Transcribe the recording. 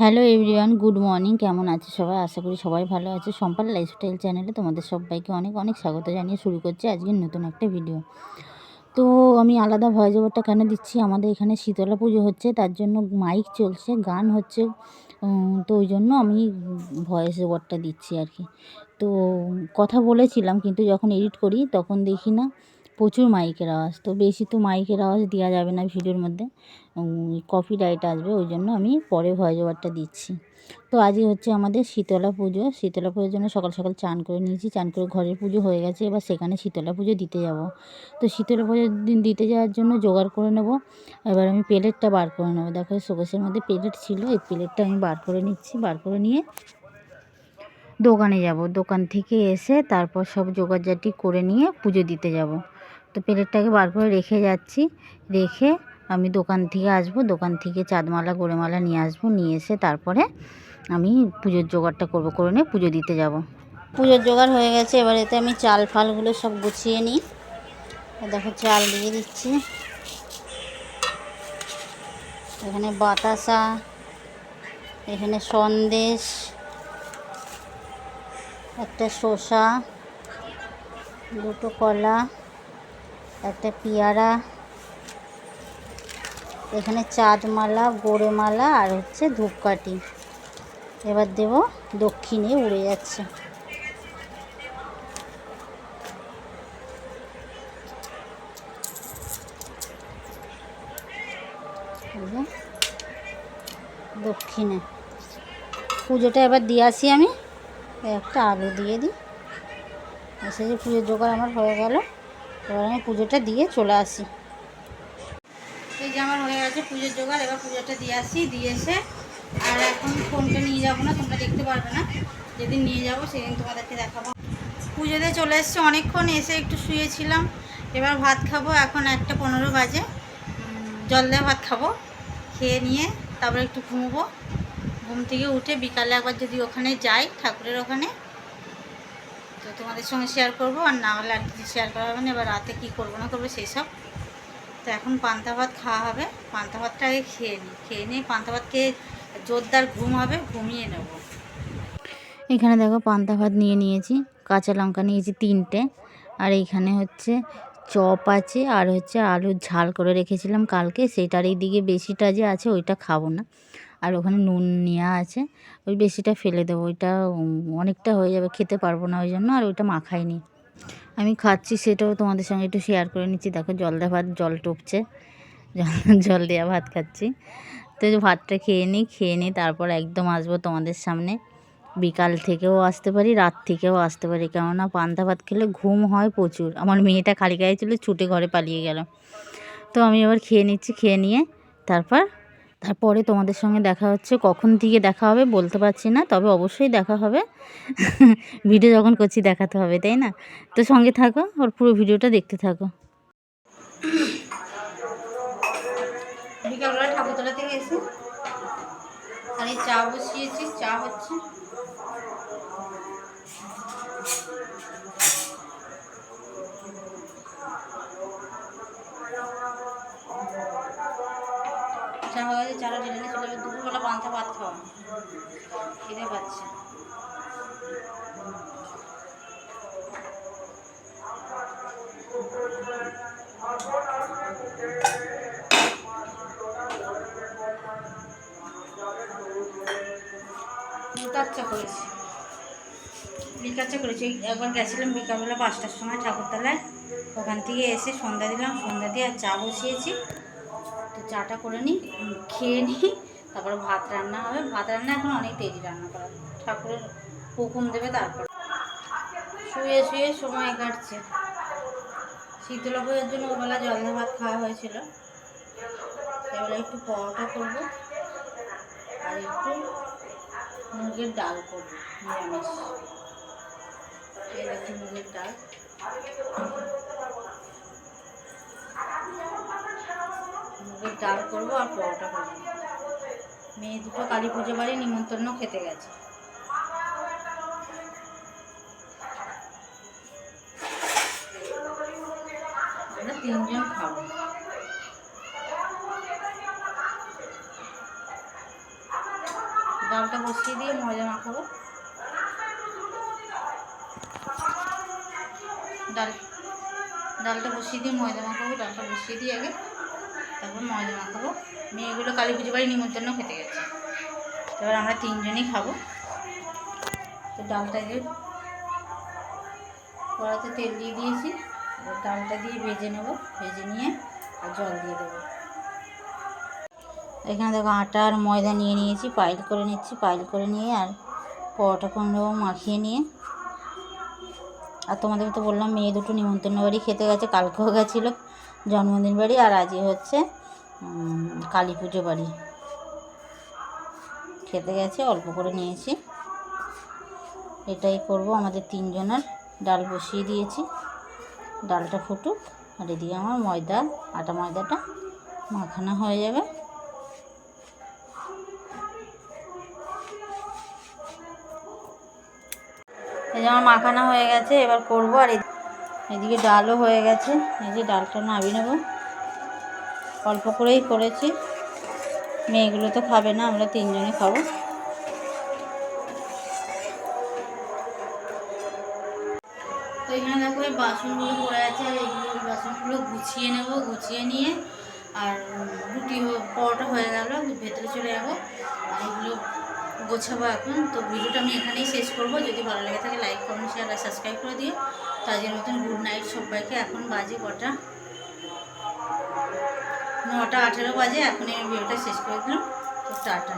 Hello everyone, good morning. কেমন আছে সবাই? আশা করি সবাই ভালো আছে। সম্পাল লাইফস্টাইল চ্যানেলে তোমাদের সবাইকে অনেক অনেক স্বাগত জানিয়ে শুরু করছি আজকের নতুন একটা ভিডিও। তো আমি আলাদা ভয়েস ওভারটা কেন দিচ্ছি? আমাদের এখানে শীতলা পুজো হচ্ছে, তার জন্য মাইক চলছে, গান হচ্ছে। তো ওই জন্য আমি ভয়েস ওভারটা দিচ্ছি আর কি। তো কথা বলেছিলাম, কিন্তু যখন এডিট করি তখন দেখি না। প্রচুর মাইকের আওয়াজ। তো বেশি তো মাইকের আওয়াজ দেওয়া যাবে না ভিডিওর মধ্যে। কপিরাইট আসবে, ওই জন্য আমি পরে ভয়েস ওভারটা দিচ্ছি। তো আজই হচ্ছে আমাদের শীতলা পুজো। শীতলা পুজোর জন্য সকাল সকাল চান করে নিয়েছি। চান করে ঘরের পুজো হয়ে গেছে। এবার সেখানে শীতলা পুজো দিতে যাব। তো শীতলা পুজোর দিন দিতে যাওয়ার জন্য জোগাড় করে নেব। এবার আমি প্লেটটা বার করে নেব। দেখো শোকেসের মধ্যে প্লেট ছিল। এই প্লেটটা আমি বার করে নিচ্ছি। বার করে নিয়ে দোকানে যাব। দোকান থেকে এসে তারপর সব জোগাড়জাটি করে নিয়ে পুজো দিতে যাব। তো প্লেটটাকে বার করে রেখে যাচ্ছি। রেখে আমি দোকান থেকে আসব। দোকান থেকে চাঁদমালা গোড়েমালা নিয়ে আসব। নিয়ে এসে তারপরে আমি পুজোর জোগাড়টা করব। করে নিয়ে পুজো দিতে যাব। পুজোর জোগাড় হয়ে গেছে। এবার এতে আমি চাল ফালগুলো সব গুছিয়ে নিই। দেখো চাল দিয়ে দিচ্ছি। এখানে বাতাসা, এখানে সন্দেশ, একটা শসা, দুটো কলা একটা পেয়ারা, এখানে চাঁদমালা গোড়েমালা আর হচ্ছে ধূপকাঠি। এবার দেব দক্ষিণে উড়ে যাচ্ছে। দক্ষিণে। পুজোটা এবার দিয়ে আসি আমি। একটা আলু দিয়ে দিই। এসে যে পুজোর জোগাড় আমার হয়ে গেল। এবার আমি পুজোটা দিয়ে চলে আসি। এই যে আমার হয়ে গেছে পুজোর জোগাড়, এবার পুজোটা দিয়ে আসি, দিয়ে এসে আর এখন ফোনটা নিয়ে যাব না, তোমরা দেখতে পারবে না। যেদিন নিয়ে যাব সেদিন তোমাদেরকে দেখাবো। পুজোতে চলে এসেছি অনেকক্ষণ, এসে একটু শুয়েছিলাম। এবার ভাত খাব, এখন একটা পনেরো বাজে। জল দেওয়া ভাত খাব, খেয়ে নিয়ে তারপরে একটু ঘুমবো। ঘুম থেকে উঠে বিকালে একবার যদি ওখানে যাই, ঠাকুরের ওখানে তোমাদের সঙ্গে শেয়ার করব, আর না হলে আর কিছু শেয়ার করা হবে না, এবার রাতে কী করব না করব সেই সব। তো এখন পান্তা ভাত খাওয়া হবে, পান্তা ভাতটা আগে খেয়ে নিই খেয়ে নিয়ে পান্তা ভাত খেয়ে জোরদার ঘুম হবে, ঘুমিয়ে নেব। এখানে দেখো পান্তা ভাত নিয়ে নিয়েছি, কাঁচা লঙ্কা নিয়েছি তিনটে, আর এইখানে হচ্ছে চপ আছে, আর হচ্ছে আলুর ঝাল করে রেখেছিলাম কালকে, সেটার এই দিকে বেশিটা যে আছে, ওইটা খাব না। আর ওখানে নুন নেওয়া আছে। ওই বেশিটা ফেলে দেবো। ওইটা অনেকটা হয়ে যাবে, খেতে পারব না ওই জন্য, আর ওইটা মাখাইনি। আমি খাচ্ছি সেটাও তোমাদের সঙ্গে একটু শেয়ার করে নিচ্ছি। দেখো জল দেওয়া ভাত, জল টপছে। জল জল দেওয়া ভাত খাচ্ছি। তো ভাতটা খেয়ে নিই খেয়ে নিই তারপর একদম আসব তোমাদের সামনে। বিকাল থেকেও আসতে পারি, রাত থেকেও আসতে পারি। কেননা পান্তা ভাত খেলে ঘুম হয় প্রচুর। আমার মেয়েটা খালি গায়ে ছিল ছুটে ঘরে পালিয়ে গেল। তো আমি এবার খেয়ে নিচ্ছি, খেয়ে নিয়ে তারপর তারপরে তোমাদের সঙ্গে দেখা হচ্ছে, কখন থেকে দেখা হবে বলতে পারছি না, তবে অবশ্যই দেখা হবে। ভিডিও যখন করছি দেখাতে হবে, তাই না? তো সঙ্গে থাকো, ওর পুরো ভিডিওটা দেখতে থাকো। ঠাকুরতলা থেকে এসে চা বসিয়েছি, চা হচ্ছে। চাটা ঢেলে নিয়ে দুপুরবেলা পান্তা ভাত খাওয়া খিদে পাচ্ছে। দুটার করেছি। করেছি। একবার গেছিলাম বিকালবেলা পাঁচটার সময় ঠাকুরতলায়। ওখান থেকে এসে সন্ধ্যা দিলাম। সন্ধ্যা দিয়ে আর চা বসিয়েছি। চাটা করে নিই, খেয়ে নিই, তারপরে ভাত রান্না হবে। ভাত রান্না এখন অনেক দেরি রান্না করা ঠাকুরের হুকুম দেবে, তারপর শুয়ে শুয়ে সময় কাটছে। শীতলা পুজোর জন্য ওবেলা জল ভাত খাওয়া হয়েছিল। এবার একটু পরোটা করব আর একটু মুগের ডাল করব, নিরামিষ। মুগের ডাল মুগের ডাল করব আর পরোটা করব। মেয়ে দুটো কালী পুজো বাড়ি নিমন্ত্রণ খেতে গেছে। আমরা তিনজন খাব। ডালটা বসিয়ে দিয়ে ময়দা মাখাবো। ডাল ডালটা বসিয়ে দিয়ে ময়দা মাখাবো, ডালটা বসিয়ে দিয়ে আগে তারপর ময়দা মাখাবো। মেয়েগুলো কালী পুজো বাড়ি নিমন্ত্রণ খেতে গেছে। এবার আমরা তিনজনই খাব। তো ডালটাকে কড়াতে তেল দিয়ে দিয়েছি। এবার ডালটা দিয়ে ভেজে নেব। ভেজে নিয়ে আর জল দিয়ে দেবো। এখানে দেখো আটা আর ময়দা নিয়ে নিয়েছি পাইল করে নিচ্ছি পাইল করে নিয়ে আর পরোটা নেব মাখিয়ে নিয়ে। আর তোমাদের তো বললাম, মেয়ে দুটো নিমন্ত্রণ বাড়ি খেতে গেছে, কালকেও গেছিল। জন্মদিন বাড়ি আর আজই হচ্ছে কালী পুজো বাড়ি। খেতে গেছে, অল্প করে নিয়েছি। এটাই করব, আমাদের তিনজনের ডাল বসিয়ে দিয়েছি। ডালটা ফুটুক, আর এদিকে আমার ময়দা, আটা ময়দাটা মাখানো হয়ে যাবে। এই যে আমার মাখানো হয়ে গেছে, এবার করব আর এদিকে ডালও হয়ে গেছে। এই যে ডালটা নামিয়ে নেব। অল্প করেই করেছি। মেয়েগুলো তো খাবে না, আমরা তিনজনে খাব। তো এখানে দেখো এই বাসনগুলো পড়ে আছে, আর এইগুলো বাসনগুলো গুছিয়ে নেব, গুছিয়ে নিয়ে। আর রুটি পরোটা হয়ে গেল, ভেতরে চলে যাব। আর এগুলো গোছাবো এখন। তো ভিডিওটা আমি এখানেই শেষ করব। যদি ভালো লেগে থাকে লাইক কমেন্ট শেয়ার আর সাবস্ক্রাইব করে দিও। তো আজকের মতন গুড নাইট সবাইকে। এখন বাজে কটা? নটা আঠেরো বাজে। এখন এই ভিডিওটা শেষ করে দিলাম। তো টাটা।